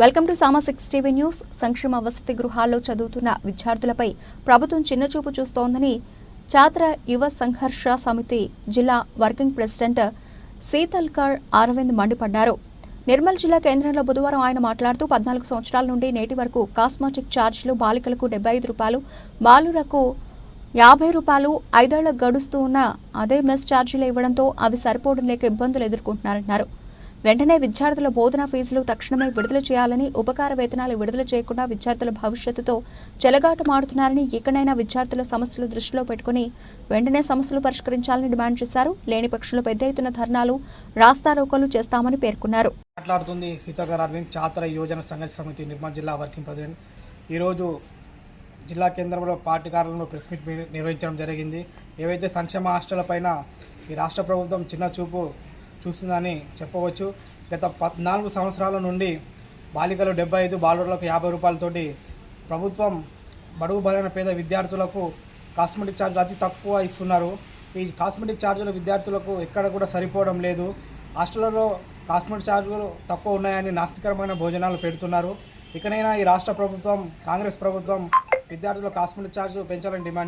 Welcome to Sama six TV news. సంక్షేమ వసతి గృహాల్లో చదువుతున్న విద్యార్థులపై ప్రభుత్వం చిన్నచూపు చూస్తోందని ఛాత్ర యువ సంఘర్ష సమితి జిల్లా వర్కింగ్ ప్రెసిడెంట్ సీతల్కర్ అరవింద్ మండిపడ్డారు. నిర్మల్ జిల్లా కేంద్రంలో బుధవారం ఆయన మాట్లాడుతూ పద్నాలుగు సంవత్సరాల నుండి నేటి వరకు కాస్మెటిక్ ఛార్జీలు బాలికలకు డెబ్బై ఐదు రూపాయలు బాలురకు యాభై రూపాయలు ఐదేళ్ళ గడుస్తూ ఉన్న అదే మెస్ ఛార్జీలు ఇవ్వడంతో అవి సరిపోవడం లేక ఇబ్బందులు ఎదుర్కొంటున్నారన్నారు వెంటనే విద్యార్థుల బోధనా ఫీజులు తక్షణమే విడుదల చేయాలని ఉపకార వేతనాలు విడుదల చేయకుండా విద్యార్థుల భవిష్యత్తుతో చెలగాటమాడుతున్నారని ఇకనైనా విద్యార్థుల సమస్యలు దృష్టిలో పెట్టుకుని వెంటనే సమస్యలు పరిష్కరించాలని డిమాండ్ చేశారు. లేని పక్షంలో పెద్ద ఎత్తున ధర్నాలు రాస్తారోకోలు చేస్తామని పేర్కొన్నారు. మాట్లాడుతుంది సీతాకర్ అరవింద్ ఛాత్ర యువజన సంఘర్ష సమితి నిర్మల్ జిల్లా వర్కింగ్ ప్రెసిడెంట్. ఈరోజు జిల్లా కేంద్రంలో పార్టీ కార్యాలయంలో ప్రెస్ మీట్ నిర్వహించడం జరిగింది. ఏవైతే సంక్షేమ హాస్టళ్ళ పైన ఈ రాష్ట్ర ప్రభుత్వం చిన్న చూపు చూస్తుందని చెప్పవచ్చు. గత పద్నాలుగు సంవత్సరాల నుండి బాలికలు డెబ్బై ఐదు బాలులకు యాభై రూపాయలతోటి ప్రభుత్వం బడుగు బలైన పేద విద్యార్థులకు కాస్మెటిక్ ఛార్జ్ అతి తక్కువ ఇస్తున్నారు. ఈ కాస్మెటిక్ ఛార్జీలు విద్యార్థులకు ఎక్కడ కూడా సరిపోవడం లేదు. హాస్టళ్ళలో కాస్మెటిక్ ఛార్జీలు తక్కువ ఉన్నాయని నాస్తికరమైన భోజనాలు పెడుతున్నారు. ఇకనైనా ఈ రాష్ట్ర ప్రభుత్వం కాంగ్రెస్ ప్రభుత్వం విద్యార్థుల కాస్మెటిక్ ఛార్జ్ పెంచాలని డిమాండ్